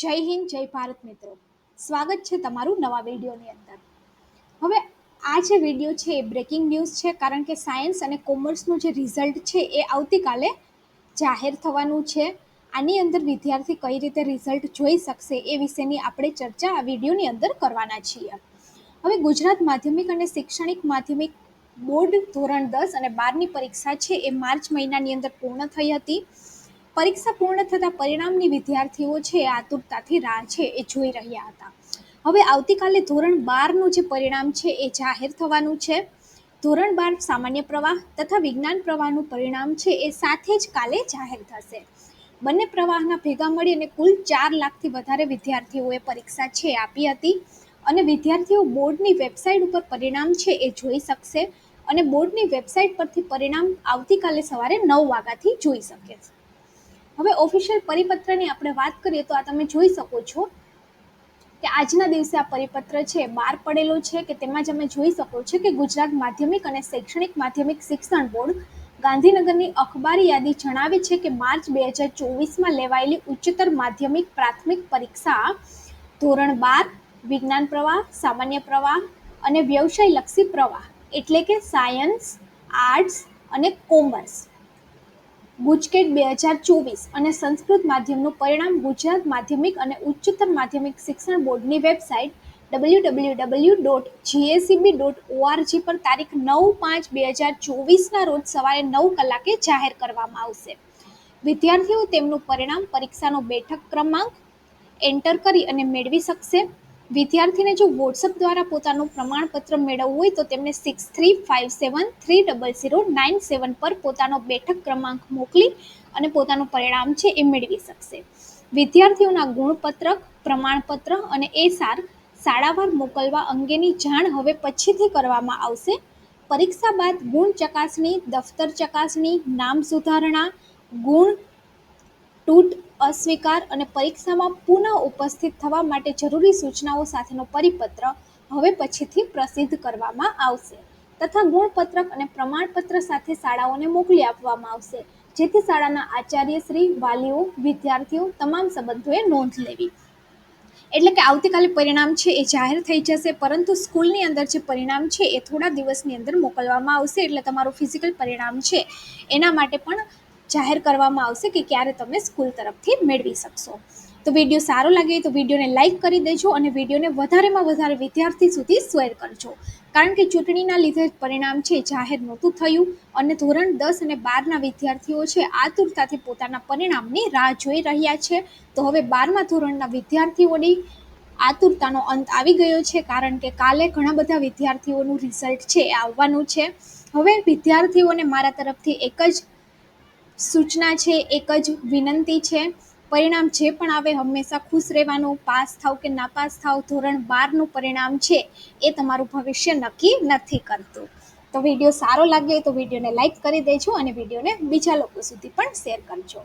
જય હિન્દ, જય ભારત મિત્રો. સ્વાગત છે તમારું નવા વિડીયોની અંદર. હવે આ જે વીડિયો છે એ બ્રેકિંગ ન્યૂઝ છે, કારણ કે સાયન્સ અને કોમર્સનું જે રિઝલ્ટ છે એ આવતીકાલે જાહેર થવાનું છે. આની અંદર વિદ્યાર્થી કઈ રીતે રિઝલ્ટ જોઈ શકશે એ વિશેની આપણે ચર્ચા આ વિડીયોની અંદર કરવાના છીએ. હવે ગુજરાત માધ્યમિક અને શૈક્ષણિક માધ્યમિક બોર્ડ ધોરણ દસ અને બારની પરીક્ષા છે એ માર્ચ મહિનાની અંદર પૂર્ણ થઈ હતી. પરીક્ષા પૂર્ણ થતાં પરિણામની વિદ્યાર્થીઓ છે આતુરતાથી રાહ છે એ જોઈ રહ્યા હતા. હવે આવતીકાલે ધોરણ બારનું જે પરિણામ છે એ જાહેર થવાનું છે. ધોરણ બાર સામાન્ય પ્રવાહ તથા વિજ્ઞાન પ્રવાહનું પરિણામ છે એ સાથે જ કાલે જાહેર થશે. બંને પ્રવાહના ભેગા મળી અને કુલ ચાર લાખથી વધારે વિદ્યાર્થીઓએ પરીક્ષા છે આપી હતી અને વિદ્યાર્થીઓ બોર્ડની વેબસાઇટ ઉપર પરિણામ છે એ જોઈ શકશે અને બોર્ડની વેબસાઇટ પરથી પરિણામ આવતીકાલે સવારે નવ વાગ્યાથી જોઈ શકે છે. હવે ઓફિશિયલ પરિપત્રની આપણે વાત કરીએ તો આ તમે જોઈ શકો છો કે આજના દિવસે આ પરિપત્ર છે, બહાર પડેલો છે કે તેમાં જ અમે જોઈ શકો છો કે ગુજરાત માધ્યમિક અને શૈક્ષણિક માધ્યમિક શિક્ષણ બોર્ડ ગાંધીનગરની અખબારી યાદી જણાવે છે કે માર્ચ બે હજાર ચોવીસમાં લેવાયેલી ઉચ્ચતર માધ્યમિક પ્રાથમિક પરીક્ષા ધોરણ બાર, વિજ્ઞાન પ્રવાહ, સામાન્ય પ્રવાહ અને વ્યવસાયલક્ષી પ્રવાહ, એટલે કે સાયન્સ આર્ટ્સ અને કોમર્સ ગુજકેટ બે હજાર ચોવીસ અને સંસ્કૃત માધ્યમનું પરિણામ ગુજરાત માધ્યમિક અને ઉચ્ચતર માધ્યમિક શિક્ષણ બોર્ડની website W W W dot GSEB dot ORG પર તારીખ નવ પાંચ બે હજાર ચોવીસના રોજ સવારે નવ કલાકે જાહેર કરવામાં આવશે. વિદ્યાર્થીઓ તેમનું પરિણામ પરીક્ષાનો બેઠક ક્રમાંક એન્ટર કરી અને મેળવી શકશે. વિદ્યાર્થીને જો વોટ્સઅપ દ્વારા પોતાનું પ્રમાણપત્ર મેળવવું હોય તો તેમને six three five seven three double zero nine seven પર પોતાનો બેઠક ક્રમાંક મોકલી અને પોતાનું પરિણામ છે એ મેળવી શકશે. વિદ્યાર્થીઓના ગુણપત્રક, પ્રમાણપત્ર અને એ સાર શાળાવાર મોકલવા અંગેની જાણ હવે પછીથી કરવામાં આવશે. પરીક્ષા બાદ ગુણ ચકાસણી, દફતર ચકાસણી, નામ સુધારણા, ગુણ તૂટ, અસ્વીકાર અને પરીક્ષામાં પુનઃ ઉપસ્થિત થવા માટે જરૂરી સૂચનાઓ સાથેનો પરિપત્ર હવે પછીથી પ્રસિદ્ધ કરવામાં આવશે તથા ગુણપત્રક અને પ્રમાણપત્ર સાથે શાળાઓને મોકલી આપવામાં આવશે. જેથી શાળાના આચાર્ય શ્રી, વાલીઓ, વિદ્યાર્થીઓ તમામ સંબંધોએ નોંધ લેવી. એટલે કે આવતીકાલે પરિણામ છે એ જાહેર થઈ જશે, પરંતુ સ્કૂલની અંદર જે પરિણામ છે એ થોડા દિવસની અંદર મોકલવામાં આવશે. એટલે તમારું ફિઝિકલ પરિણામ છે. એના માટે પણ જાહેર કરવામાં આવશે કે ક્યારે તમે સ્કૂલ તરફથી મેળવી શકશો. તો વીડિયો સારો લાગે તો વિડીયોને લાઇક કરી દેજો અને વિડીયોને વધારેમાં વધારે વિદ્યાર્થી સુધી શેર કરજો. કારણ કે ચૂંટણીના લીધે પરિણામ છે, જાહેર નહોતું થયું અને ધોરણ દસ અને બારના વિદ્યાર્થીઓ છે, આતુરતાથી પોતાના પરિણામની રાહ જોઈ રહ્યા છે. તો હવે બારમા ધોરણના વિદ્યાર્થીઓની આતુરતાનો અંત આવી ગયો છે, કારણ કે કાલે ઘણા બધા વિદ્યાર્થીઓનું રિઝલ્ટ છે, એ આવવાનું છે. હવે વિદ્યાર્થીઓને મારા તરફથી એક જ સૂચના છે, એક જ વિનંતી છે. પરિણામ જે પણ આવે હંમેશા ખુશ રહેવાનું, પાસ થાવ કે નાપાસ થાવ, ધોરણ બારનું પરિણામ છે, એ તમારું ભવિષ્ય નક્કી નથી કરતું. તો વીડિયો સારો લાગે તો વિડીયોને લાઈક કરી દેજો અને વિડીયોને બીજા લોકો સુધી પણ શેર કરજો.